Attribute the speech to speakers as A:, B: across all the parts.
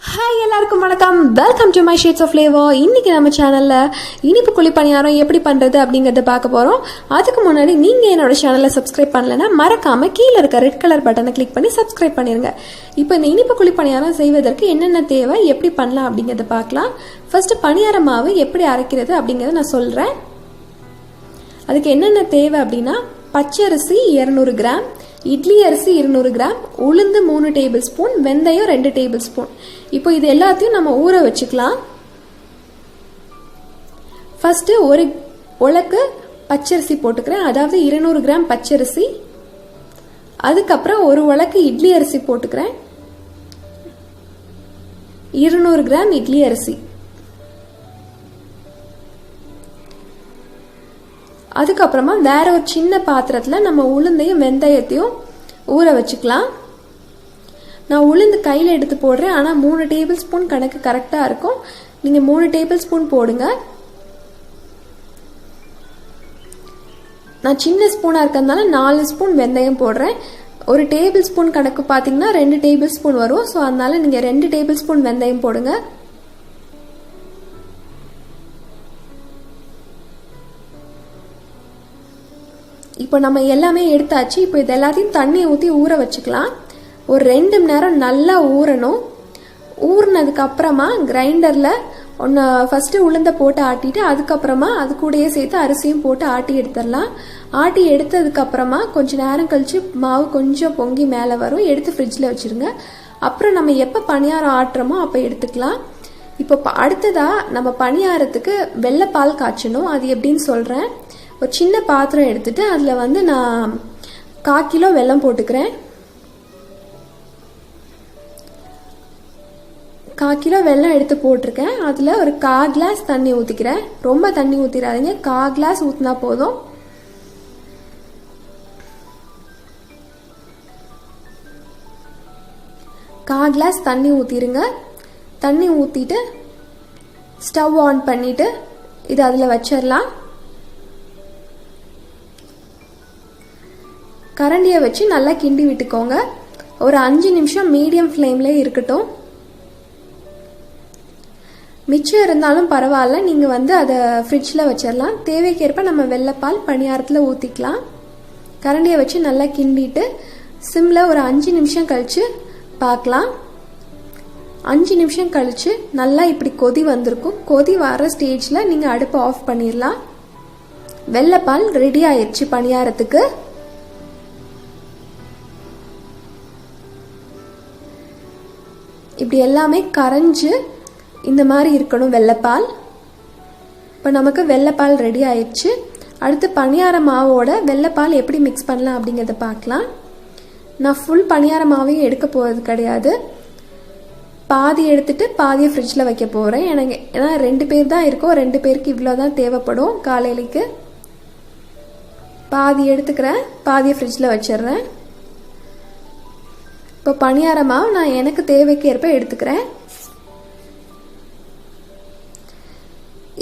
A: Hi எல்லாருக்கும் வணக்கம். Welcome to my shades of flavour இன்னைக்கு நம்ம சேனலில் இனிப்பு குழி பணியாரம் எப்படி பண்ணுறது அப்படிங்கிறத பார்க்க போகிறோம் அதுக்கு முன்னாடி நீங்கள் என்னோட சேனலை சப்ஸ்கிரைப் பண்ணலைன்னா மறக்காமல் கீழே இருக்க ரெட் கலர் பட்டனை கிளிக் பண்ணி சப்ஸ்கிரைப் பண்ணிடுங்க இப்போ இந்த இனிப்பு குழி பணியாரம் செய்வதற்கு என்னென்ன தேவை எப்படி பண்ணலாம் அப்படிங்கிறத பார்க்கலாம். ஃபஸ்ட்டு பணியார மாவு எப்படி அரைக்கிறது அப்படிங்கிறத நான் சொல்கிறேன் அதுக்கு என்னென்ன தேவை அப்படின்னா பச்சரிசி இரநூறு கிராம் இட்லி அரிசி இருநூறு கிராம் உளுந்து மூணு டேபிள் ஸ்பூன் வெந்தயம் ரெண்டு டேபிள் ஸ்பூன் இப்போ இது எல்லாத்தையும் நம்ம ஊற வச்சுக்கலாம். ஃபஸ்ட்டு ஒரு உலக்கு பச்சரிசி போட்டுக்கிறேன். அதாவது இருநூறு கிராம் பச்சரிசி. அதுக்கப்புறம் ஒரு உலக்கு இட்லி அரிசி போட்டுக்கிறேன். இருநூறு கிராம் இட்லி அரிசி. அதுக்கப்புறமா வேற ஒரு சின்ன பாத்திரத்தில் நம்ம உளுந்தையும் வெந்தயத்தையும் ஊற வச்சுக்கலாம். நான் உளுந்து கையில் எடுத்து போடுறேன். ஆனால் மூணு டேபிள் ஸ்பூன் கணக்கு கரெக்டாக இருக்கும். நீங்கள் மூணு டேபிள் ஸ்பூன் போடுங்க. நான் சின்ன ஸ்பூனாக இருக்கிறதுனால நாலு ஸ்பூன் வெந்தயம் போடுறேன். ஒரு டேபிள் ஸ்பூன் கணக்கு பார்த்தீங்கன்னா ரெண்டு டேபிள் ஸ்பூன் வரும். ஸோ அதனால நீங்கள் ரெண்டு டேபிள் ஸ்பூன் வெந்தயம் போடுங்க. இப்போ நம்ம எல்லாமே எடுத்தாச்சு. இப்போ இது எல்லாத்தையும் தண்ணி ஊற்றி ஊற வச்சுக்கலாம். ஒரு ரெண்டு மணி நேரம் நல்லா ஊறணும். ஊறினதுக்கப்புறமா கிரைண்டரில் ஒன்று ஃபஸ்ட்டு உளுந்த போட்டு ஆட்டிட்டு அதுக்கப்புறமா அது கூடயே சேர்த்து அரிசியும் போட்டு ஆட்டி எடுத்துடலாம். ஆட்டி எடுத்ததுக்கப்புறமா கொஞ்ச நேரம் கழிச்சு மாவு கொஞ்சம் பொங்கி மேலே வரும். எடுத்து ஃப்ரிட்ஜில் வச்சுருங்க. அப்புறம் நம்ம எப்போ பணியாரம் ஆட்டுறோமோ அப்போ எடுத்துக்கலாம். இப்போ அடுத்ததாக நம்ம பணியாரத்துக்கு வெள்ளைப்பால் காய்ச்சணும். அது எப்படின்னு சொல்கிறேன் ஒரு சின்ன பாத்திரம் எடுத்துட்டு அதில் வந்து நான் கா கிலோ வெல்லம் போட்டுக்கிறேன். கா கிலோ வெல்லம் எடுத்து போட்டிருக்கேன். அதில் ஒரு கா கிளாஸ் தண்ணி ஊற்றிக்கிறேன் ரொம்ப தண்ணி ஊற்றிடாதீங்க கா கிளாஸ் ஊற்றினா போதும். கா கிளாஸ் தண்ணி ஊற்றிருங்க தண்ணி ஊற்றிட்டு ஸ்டவ் ஆன் பண்ணிவிட்டு இது அதில் வச்சிடலாம் கரண்டியை வச்சு நல்லா கிண்டி விட்டுக்கோங்க. ஒரு அஞ்சு நிமிஷம் மீடியம் ஃப்ளேம்லேயே இருக்கட்டும். மிச்சம் இருந்தாலும் பரவாயில்ல நீங்கள் வந்து அதை ஃப்ரிட்ஜில் வச்சிடலாம் தேவைக்கேற்ப நம்ம வெள்ளைப்பால் பணியாரத்தில் ஊற்றிக்கலாம் கரண்டியை வச்சு நல்லா கிண்டிட்டு சிம்மில் ஒரு அஞ்சு நிமிஷம் கழித்து பார்க்கலாம். அஞ்சு நிமிஷம் கழித்து நல்லா இப்படி கொதி வந்திருக்கும். கொதி வர ஸ்டேஜில் நீங்கள் அடுப்பை ஆஃப் பண்ணிடலாம் வெள்ளைப்பால் ரெடி ஆயிடுச்சு பணியாரத்துக்கு. இப்படி எல்லாமே கரைஞ்சு இந்த மாதிரி இருக்கணும் வெள்ளைப்பால். இப்போ நமக்கு வெள்ளைப்பால் ரெடி ஆயிடுச்சு. அடுத்து பணியார மாவோட வெள்ளைப்பால் எப்படி மிக்ஸ் பண்ணலாம் அப்படிங்கிறத பார்க்கலாம். நான் ஃபுல் பணியார மாவையும் எடுக்க போகிறது கிடையாது. பாதி எடுத்துட்டு பாதியை ஃப்ரிட்ஜில் வைக்க போகிறேன் எனக்கு ஏன்னா ரெண்டு பேர் தான் இருக்கோம். ரெண்டு பேருக்கு இவ்வளோ தான் தேவைப்படும் காலையிலைக்கு. பாதி எடுத்துக்கிறேன். பாதியை ஃப்ரிட்ஜில் வச்சிடுறேன். இப்போ பணியாரமாக நான் எனக்கு தேவைக்கு ஏற்ப எடுத்துக்கிறேன்.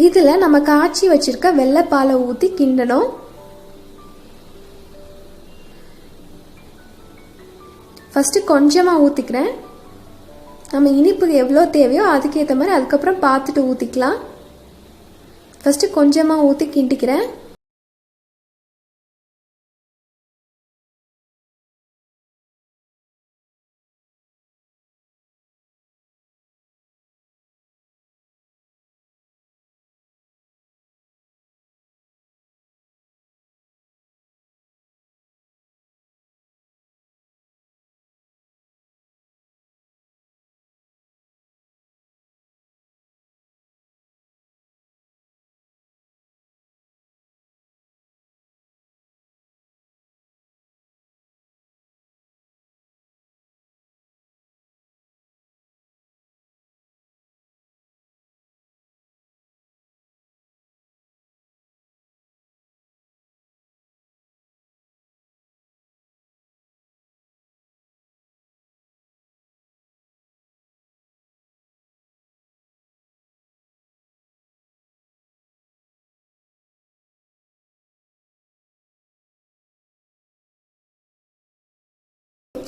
A: இதில் நம்ம காய்ச்சி வச்சிருக்க வெள்ளைப்பாலை ஊற்றி கிண்டணும். ஃபஸ்ட்டு கொஞ்சமாக ஊற்றிக்கிறேன் நம்ம இனிப்பு எவ்வளோ தேவையோ அதுக்கேற்ற மாதிரி அதுக்கப்புறம் பார்த்துட்டு ஊற்றிக்கலாம் ஃபஸ்ட்டு கொஞ்சமாக ஊற்றி கிண்டிக்கிறேன்.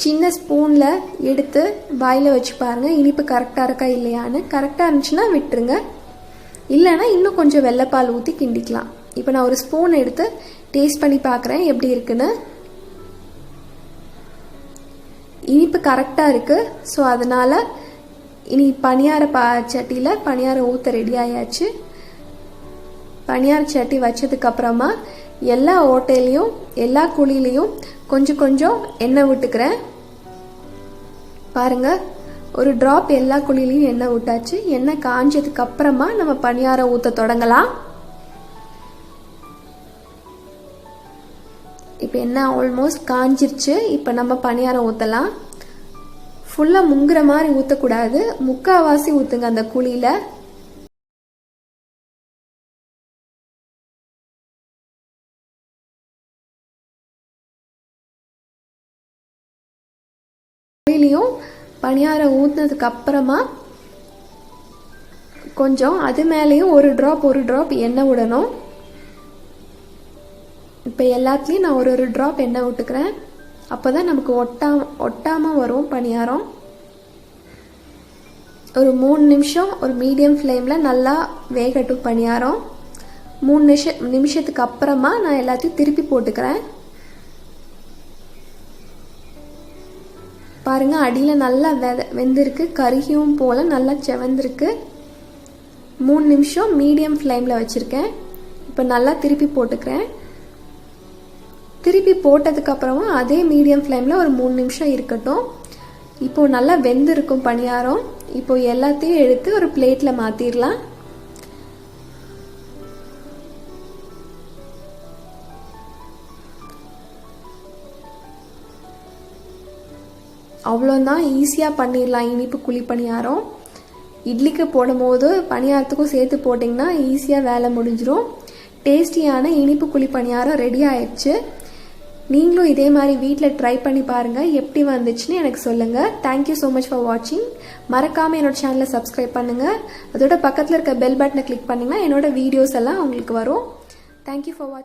A: சின்ன ஸ்பூனில் எடுத்து வாயில் வச்சு பாருங்கள் இனிப்பு கரெக்டாக இருக்கா இல்லையான்னு கரெக்டாக இருந்துச்சுன்னா விட்டுருங்க. இல்லைன்னா இன்னும் கொஞ்சம் வெள்ளைப்பால் ஊற்றி கிண்டிக்கலாம். இப்போ நான் ஒரு ஸ்பூன் எடுத்து டேஸ்ட் பண்ணி பார்க்குறேன் எப்படி இருக்குன்னு? இனிப்பு கரெக்டாக இருக்குது ஸோ அதனால் இனி பணியார பா சட்டியில் பணியாரம் ஊற்ற ரெடி ஆயாச்சு. பணியார சட்டி வச்சதுக்கப்புறமா எல்லா ஓட்டையிலையும் எல்லா குழிலையும் கொஞ்சம் கொஞ்சம் எண்ணெய் விட்டுக்கிறேன். பாருங்க ஒரு ட்ராப் எல்லா குழிலையும் எண்ணெய் விட்டாச்சு. எண்ணெய் காஞ்சதுக்கு அப்புறமா நம்ம பணியாரம் ஊற்ற தொடங்கலாம். இப்போ எண்ணெய் ஆல்மோஸ்ட் காஞ்சிருச்சு. இப்போ நம்ம பணியாரம் ஊற்றலாம் ஃபுல்லாக முங்குற மாதிரி ஊற்றக்கூடாது முக்கால்வாசி ஊற்றுங்க அந்த குழியில். பணியாரம் ஊற்றினதுக்கு அப்புறமா கொஞ்சம் அது மேலேயும் ஒரு ட்ராப் ஒரு ட்ராப் எண்ணெய் விடணும். இப்போ எல்லாத்துலேயும் நான் ஒரு ஒரு ட்ராப் எண்ணெய் விட்டுக்கிறேன். அப்போ தான் நமக்கு ஒட்டா ஒட்டாமல் வரும் பணியாரம். ஒரு மூணு நிமிஷம் ஒரு மீடியம் ஃப்ளேமில் நல்லா வேகட்டும் பணியாரம். மூணு நிமிஷ நிமிஷத்துக்கு அப்புறமா நான் எல்லாத்தையும் திருப்பி போட்டுக்கிறேன். பாருங்கள் அடியில் நல்லா வெத வெந்திருக்கு. கருகியும் போல் நல்லா செவந்திருக்கு. மூணு நிமிஷம் மீடியம் ஃப்ளேமில் வச்சுருக்கேன். இப்போ நல்லா திருப்பி போட்டுக்கிறேன். திருப்பி போட்டதுக்கப்புறமும் அதே மீடியம் ஃப்ளேமில் ஒரு மூணு நிமிஷம் இருக்கட்டும். இப்போது நல்லா வெந்திருக்கும் பணியாரம். இப்போது எல்லாத்தையும் எடுத்து ஒரு பிளேட்டில் மாற்றிடலாம் அவ்வளோதான் ஈஸியாக பண்ணிடலாம். இனிப்பு குழி பணியாரம். இட்லிக்கு போடும்போது பணியாரத்துக்கும் சேர்த்து போட்டிங்கன்னா ஈஸியாக வேலை முடிஞ்சிடும் டேஸ்டியான இனிப்பு குழி பணியாரம் ரெடி ஆயிடுச்சு. நீங்களும் இதே மாதிரி வீட்டில் ட்ரை பண்ணி பாருங்கள் எப்படி வந்துச்சுன்னு எனக்கு சொல்லுங்கள் தேங்க்யூ ஸோ மச் ஃபார் வாட்சிங் மறக்காமல் என்னோட சேனலை சப்ஸ்கிரைப் பண்ணுங்கள் அதோட பக்கத்தில் இருக்க பெல் பட்டனை கிளிக் பண்ணிங்கன்னா என்னோட வீடியோஸ் எல்லாம் உங்களுக்கு வரும். தேங்க்யூ ஃபார் வாட்சிங்